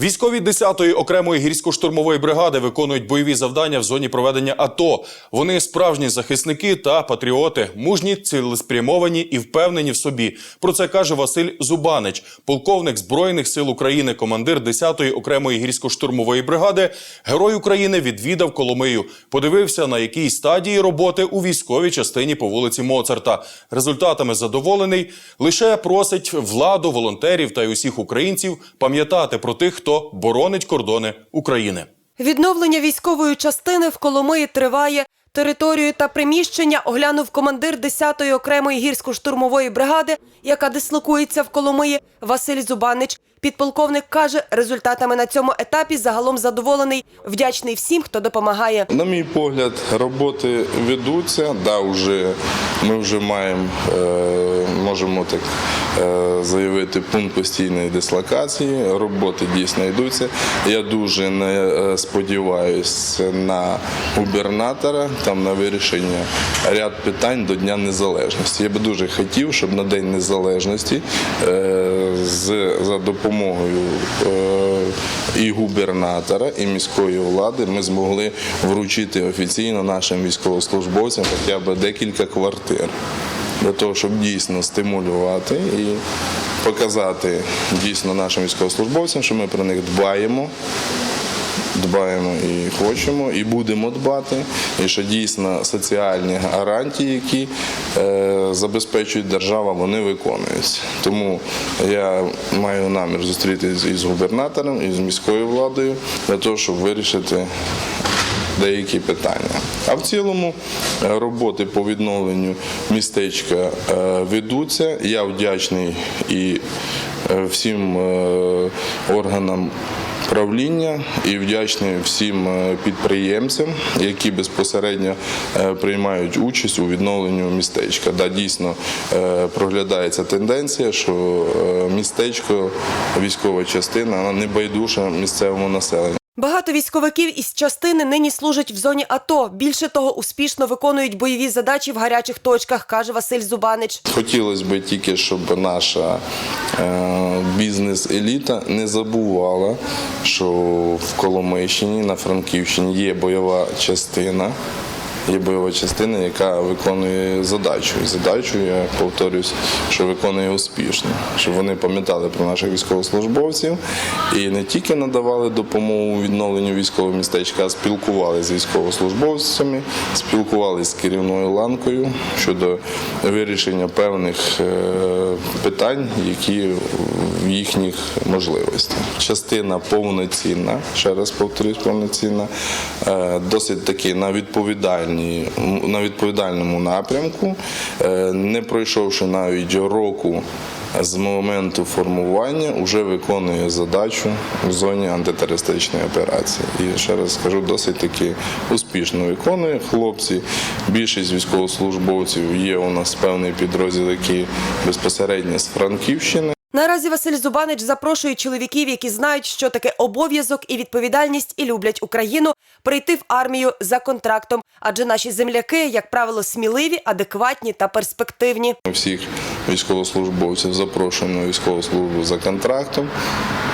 Військові 10-ї окремої гірсько-штурмової бригади виконують бойові завдання в зоні проведення АТО. Вони справжні захисники та патріоти, мужні, цілеспрямовані і впевнені в собі. Про це каже Василь Зубанич, полковник збройних сил України, командир 10-ї окремої гірсько-штурмової бригади. Герой України відвідав Коломию. Подивився на якій стадії роботи у військовій частині по вулиці Моцарта. Результатами задоволений. Лише просить владу, волонтерів та й усіх українців пам'ятати про тих, хто боронить кордони України. Відновлення військової частини в Коломиї триває. Територію та приміщення оглянув командир 10-ї окремої гірсько-штурмової бригади, яка дислокується в Коломиї, Василь Зубанич. Підполковник каже, результатами на цьому етапі загалом задоволений, вдячний всім, хто допомагає. На мій погляд, роботи ведуться. Да, вже, ми вже маємо, е, можемо так е, заявити, пункт постійної дислокації. Роботи дійсно йдуться. Я дуже не е, сподіваюся на губернатора, там на вирішення ряд питань до Дня Незалежності. Я би дуже хотів, щоб на День Незалежності з, за допомогою е, і губернатора, і міської влади ми змогли вручити офіційно нашим військовослужбовцям хоча б декілька квартир для того, щоб дійсно стимулювати і показати дійсно нашим військовослужбовцям, що ми про них дбаємо. Дбаємо і хочемо, і будемо дбати, і що дійсно соціальні гарантії, які е, забезпечує держава, вони виконуються. Тому я маю намір зустрітися із губернатором, і з міською владою для того, щоб вирішити деякі питання. А в цілому е, роботи по відновленню містечка е, ведуться. Я вдячний і всім органам. Правління і вдячний всім е, підприємцям, які безпосередньо е, приймають участь у відновленню містечка. Да, дійсно е, проглядається тенденція, що містечко, військова частина, вона не байдуже місцевому населенню. Багато військовиків із частини нині служать в зоні АТО. Більше того, успішно виконують бойові задачі в гарячих точках, каже Василь Зубанич. Хотілося б тільки, щоб наша е, бізнес-еліта не забувала, що в Коломийщині, на Франківщині є бойова частина. Є бойова частина, яка виконує задачу. І задачу, я повторюсь, що виконує успішно, щоб вони пам'ятали про наших військовослужбовців і не тільки надавали допомогу відновленню військового містечка, а спілкувалися з військовослужбовцями, спілкувалися з керівною ланкою щодо вирішення певних е, питань, які їхніх можливостях. Частина повноцінна, ще раз повторюсь, повноцінна, е, досить таки на на відповідальному напрямку, е, не пройшовши навіть року. З моменту формування вже виконує задачу в зоні антитерористичної операції. І ще раз скажу, досить таки успішно виконує хлопці. Більшість військовослужбовців є у нас певний підрозділ, який безпосередньо з Франківщини. Наразі Василь Зубанич запрошує чоловіків, які знають, що таке обов'язок і відповідальність, і люблять Україну, прийти в армію за контрактом. Адже наші земляки, як правило, сміливі, адекватні та перспективні. Всіх військовослужбовців запрошуємо на військову службу за контрактом.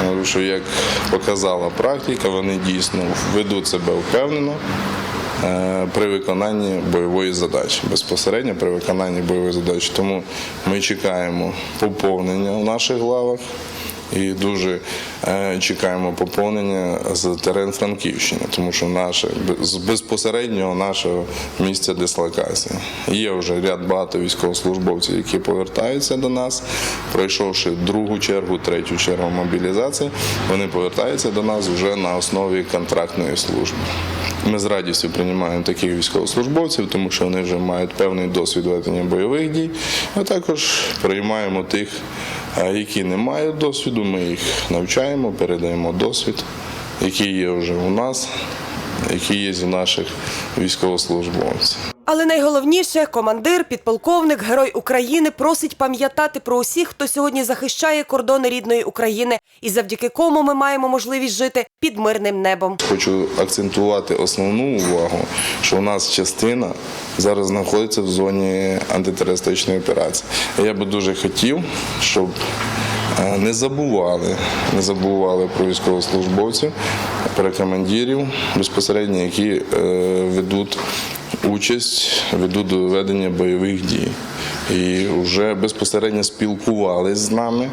Тому що, як показала практика, вони дійсно ведуть себе впевнено при виконанні бойової задачі, безпосередньо при виконанні бойової задачі. Тому ми чекаємо поповнення в наших главах. І дуже е, чекаємо поповнення з терен Франківщини, тому що наше з безпосереднього нашого місця дислокації. Є вже ряд багато військовослужбовців, які повертаються до нас, пройшовши другу чергу, третю чергу мобілізації, вони повертаються до нас вже на основі контрактної служби. Ми з радістю приймаємо таких військовослужбовців, тому що вони вже мають певний досвід ведення бойових дій. А також приймаємо тих, які не мають досвіду. Ми їх навчаємо, передаємо досвід, який є вже у нас, який є у наших військовослужбовців. Але найголовніше командир, підполковник, герой України просить пам'ятати про усіх, хто сьогодні захищає кордони рідної України, і завдяки кому ми маємо можливість жити під мирним небом. Хочу акцентувати основну увагу, що у нас частина зараз знаходиться в зоні антитерористичної операції. Я би дуже хотів, щоб е, не забували, не забували про військовослужбовців, про командирів безпосередньо, які е, ведуть участь, ведуть до ведення бойових дій. І вже безпосередньо спілкувалися з нами,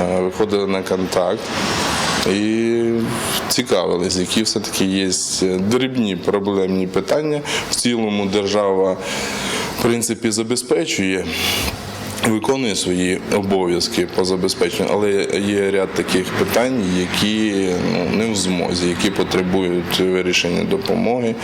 е, виходили на контакт. І цікавились, які все-таки є дрібні проблемні питання. В цілому держава, в принципі, забезпечує. Виконує свої обов'язки по забезпеченню, але є ряд таких питань, які ну, не в змозі, які потребують вирішення допомоги.